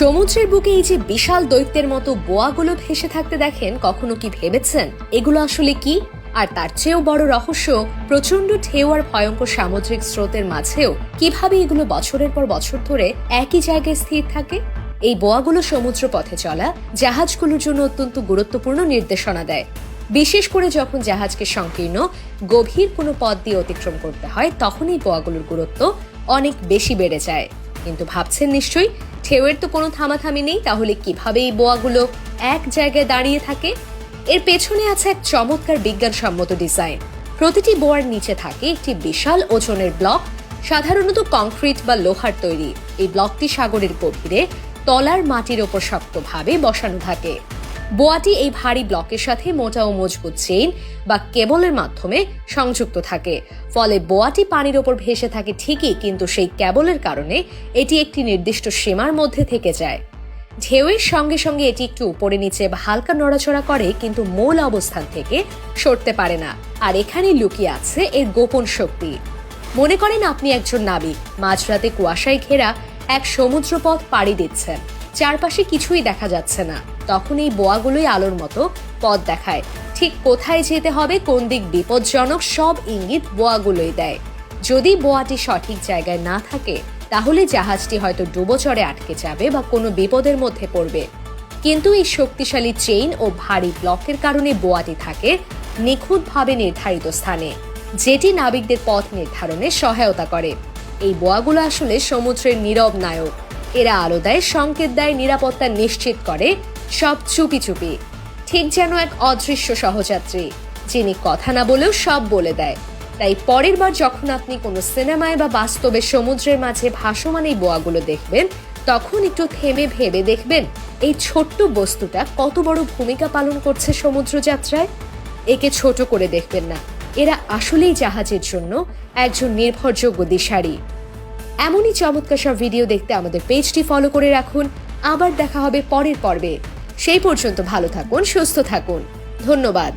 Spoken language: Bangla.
সমুদ্রের বুকে এই যে বিশাল দৈত্যের মতো বোয়াগুলো ভেসে থাকতে দেখেন, কখনো কি ভেবেছেন? এগুলো আসলে কি? আর তার চেয়েও বড় রহস্য প্রচণ্ড ঢেউ আর ভয়ঙ্কর সামুদ্রিক স্রোতের মাঝেও কীভাবে এগুলো বছরের পর বছর ধরে একই জায়গায় স্থির থাকে? এই বোয়াগুলো সমুদ্র পথে চলা জাহাজগুলোর জন্য অত্যন্ত গুরুত্বপূর্ণ নির্দেশনা দেয়। বিশেষ করে যখন জাহাজকে সংকীর্ণ, গভীর কোনো পথ দিয়ে অতিক্রম করতে হয়, তখন এই বোয়াগুলোর গুরুত্ব অনেক বেশি বেড়ে যায়। কিন্তু ভাবছেন নিশ্চয়ই ঢেউয়ের তো কোনো থামাথামি নেই, তাহলে কীভাবে এই বোয়াগুলো এক জায়গায় দাঁড়িয়ে থাকে? এর পেছনে আছে এক চমৎকার বিজ্ঞানসম্মত ডিজাইন। প্রতিটি বোয়ার নিচে থাকে একটি বিশাল ওজনের ব্লক, সাধারণত কংক্রিট বা লোহার তৈরি। এই ব্লকটি সাগরের গভীরে তলার মাটির ওপর শক্তভাবে বসানো থাকে। বোয়াটি এই ভারী ব্লকের সাথে মোটা ও মজবুত চেইন বা কেবলের মাধ্যমে সংযুক্ত থাকে। ফলে বোয়াটি পানির ওপর ভেসে থাকে ঠিকই, কিন্তু সেই কেবলের কারণে এটি একটি নির্দিষ্ট সীমার মধ্যে থেকে যায়। ঢেউয়ের সঙ্গে সঙ্গে এটি একটু উপরে নিচে বা হালকা নড়াচড়া করে, কিন্তু মূল অবস্থান থেকে সরতে পারে না। আর এখানে লুকিয়ে আছে এর গোপন শক্তি। মনে করেন আপনি একজন নাবিক, মাঝরাতে কুয়াশায় ঘেরা এক সমুদ্রপথ পাড়ি দিচ্ছেন। চারপাশে কিছুই দেখা যাচ্ছে না। তখন এই বোয়াগুলোই আলোর মতো পথ দেখায়। ঠিক কোথায় যেতে হবে, কোন দিক বিপজ্জনক, সব ইঙ্গিত বোয়াগুলোই দেয়। যদি বোয়াটি সঠিক জায়গায় না থাকে, তাহলে জাহাজটি হয়তো ডুবোচরে আটকে যাবে বা কোনো বিপদের মধ্যে পড়বে। কিন্তু এই শক্তিশালী চেইন ও ভারী ব্লকের কারণে বোয়াটি থাকে নিখুঁতভাবে নির্ধারিত স্থানে, যেটি নাবিকদের পথ নির্ধারণে সহায়তা করে। এই বোয়াগুলো আসলে সমুদ্রের নীরব নায়ক। এরা আলো দেয় সংকেত দেয়, নিরাপত্তা নিশ্চিত করে, সব চুপি চুপি। ঠিক যেন এক অদৃশ্য সহযাত্রী, যিনি কথা না বলেও সব বলে দেয়। তাই পরের বার যখন আপনি কোনো সিনেমায় বা বাস্তবে সমুদ্রের মাঝে ভাসমান এই বোয়াগুলো দেখবেন, তখন একটু থেমে ভেবে দেখবেন, এই ছোট্ট বস্তুটা কত বড় ভূমিকা পালন করছে সমুদ্র যাত্রায় একে ছোট করে দেখবেন না। এরা আসলেই জাহাজের জন্য একজন নির্ভরযোগ্য দিশারি। এমনই চমৎকার সব ভিডিও দেখতে আমাদের পেজটি ফলো করে রাখুন। আবার দেখা হবে পরের পর্বে। সেই পর্যন্ত ভালো থাকুন, সুস্থ থাকুন। ধন্যবাদ।